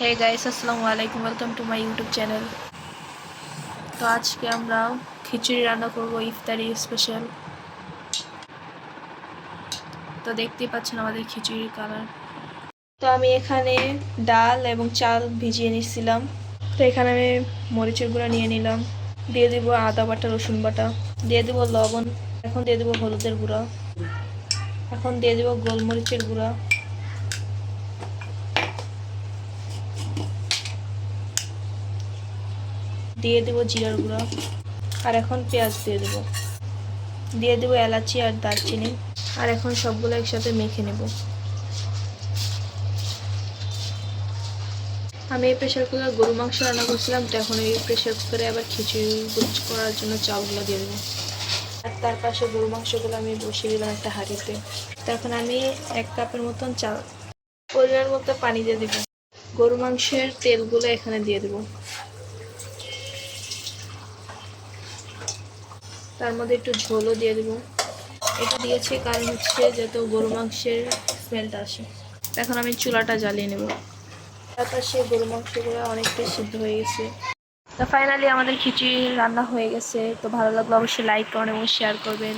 হে guys আসসালামু আলাইকুম welcome to my YouTube channel তো আজকে আমরা খিচুড়ি রান্না করব ইফতারি স্পেশাল তো দেখতেই পাচ্ছেন আমাদের খিচুড়ির কালার তো আমি এখানে ডাল এবং চাল ভিজিয়ে নিচ্ছিলাম তো এখানে আমি মরিচের গুঁড়া নিয়ে নিলাম। দিয়ে দেবো আদা বাটা, রসুন বাটা। দিয়ে দেবো লবণ। এখন দিয়ে দেবো হলুদের গুঁড়া। এখন দিয়ে দেবো গোলমরিচের গুঁড়া। দিয়ে দেবো জিরার গুঁড়া। আর এখন পেঁয়াজ দিয়ে দেবো। দিয়ে দেবো এলাচি আর দারচিনি। আর এখন সবগুলো একসাথে মেখে নেব। আমি এই প্রেশার কুকার গরু মাংস রান্না করছিলাম, তো এখন এই প্রেশার কুকারে আবার খিচুড়ি করার জন্য চাউলগুলো দিয়ে দেবো। আর তার পাশে গরু মাংসগুলো আমি বসিয়ে দিলাম একটা হাঁড়িতে। তখন আমি এক কাপের মতন চাল পরিমাণ মতো পানি দিয়ে দেবো। গরু মাংসের তেলগুলো এখানে দিয়ে দেবো। তার মধ্যে একটু ঝোলও দিয়ে দেবো। এটা দিয়েছি কারণ হচ্ছে যাতে গরু মাংসের স্মেলটা আসে। এখন আমি চুলাটা জ্বালিয়ে নেব। তারপর সে গরু মাংসগুলো অনেকটাই সিদ্ধ হয়ে গেছে। তো ফাইনালি আমাদের খিচুড়ি রান্না হয়ে গেছে। তো ভালো লাগল অবশ্যই লাইক করেন এবং শেয়ার করবেন।